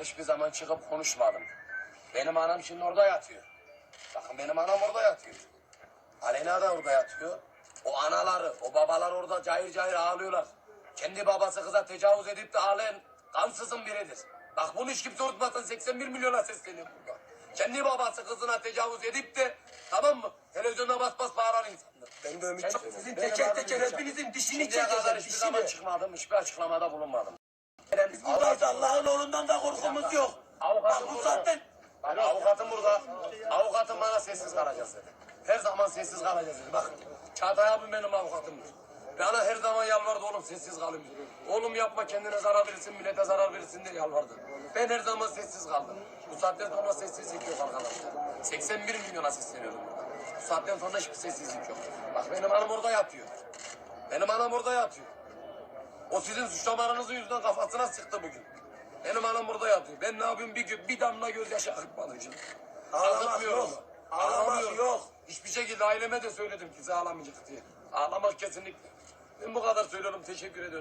kadar hiçbir zaman çıkıp konuşmadım. Benim anam şimdi orada yatıyor. Bakın benim anam orada yatıyor. Aleyna da orada yatıyor. O anaları, o babalar orada cayır cayır ağlıyorlar. Kendi babası kıza tecavüz edip de ağlayan kansızın biridir. Bak bunu hiç kimse unutmasın 81 milyona sesleniyorum burada. Kendi babası kızına tecavüz edip de tamam mı? Televizyonda bas bas bağıran insandır. Ben de Ümit. Sizin teker teker hepinizin dişini Şimdiye çekeceğim. kadar hiçbir zaman çıkmadım, hiçbir açıklamada bulunmadım. Biz Buradayız Allah'ın oğlundan da korkumuz yok. Avukatım Bak bu burada. Bak avukatım burada. Avukatım bana sessiz kalacağız dedi. Her zaman sessiz kalacağız dedi. Bak Çağatay abim benim avukatımdır. Bana her zaman yalvardı oğlum sessiz kalın. Oğlum yapma kendine zarar verirsin, millete zarar verirsin diye yalvardı. Ben her zaman sessiz kaldım. Bu saatten sonra sessizlik yok arkadaşlar. 81 milyona sesleniyorum burada. Bu saatten sonra hiçbir sessizlik yok. Bak benim anam orada yatıyor. Benim anam orada yatıyor. O sizin suçlamalarınızın yüzünden kafasına sıktı bugün. Benim anam burada yatıyor. Ben ne yapayım bir, gö- bir damla gözyaşı akıtmadım için. Ağlamak yok. Ağlamak yok. Hiçbir şekilde aileme de söyledim kimse ağlamayacak diye. Ağlamak kesinlikle. Ben bu kadar söylüyorum. Teşekkür ediyorum.